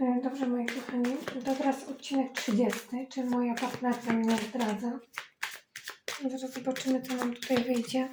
E, Dobrze, moi kochani. To teraz odcinek 30, czy moja partnerka mnie zdradza. Zaraz zobaczymy, co nam tutaj wyjdzie.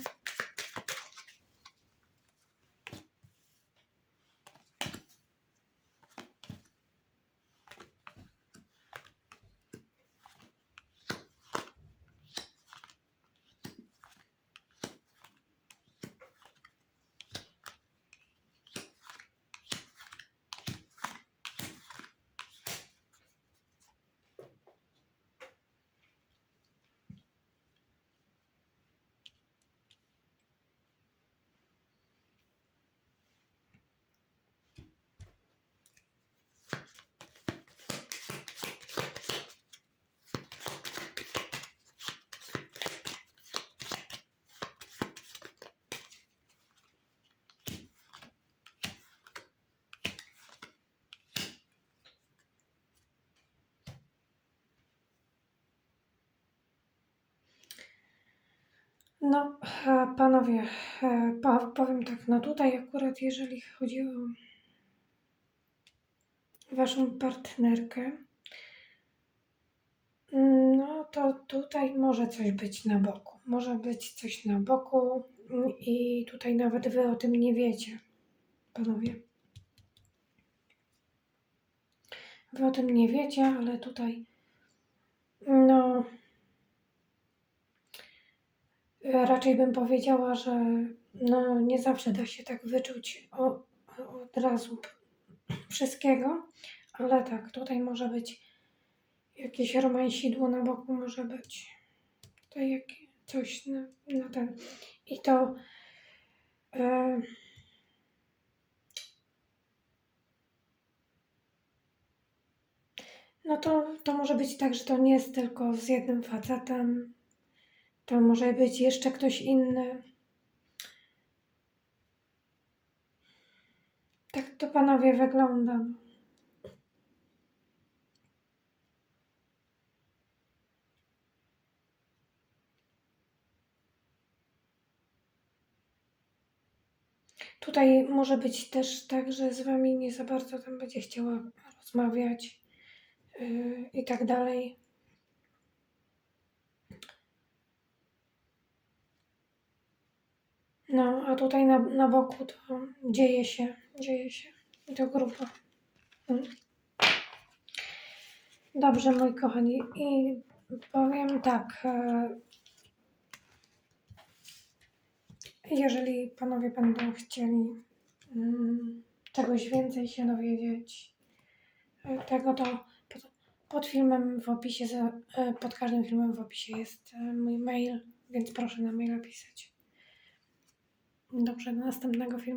No, e, panowie, e, po- powiem tak, no tutaj akurat jeżeli chodzi o waszą partnerkę, no to tutaj może coś być na boku. Może być coś na boku i tutaj nawet wy o tym nie wiecie, panowie. Wy o tym nie wiecie, ale tutaj, no, raczej bym powiedziała, że no, nie zawsze da się tak wyczuć o, o, od razu wszystkiego, ale tak, tutaj może być jakieś romansidło na boku, może być tutaj jak, coś na, na ten. I to e, no to, to może być tak, że to nie jest tylko z jednym facetem, to może być jeszcze ktoś inny. Tak to panowie wygląda. Tutaj może być też tak, że z wami nie za bardzo tam będzie chciała rozmawiać yy, i tak dalej. No, a tutaj na, na boku to dzieje się, dzieje się. I to grubo. Mm. Dobrze, moi kochani. I powiem tak. e, Jeżeli panowie będą chcieli mm, czegoś więcej się dowiedzieć, e, tego to pod, filmem w opisie, e, pod każdym filmem w opisie jest mój mail, więc proszę na maila pisać. Dobrze, do następnego filmiku.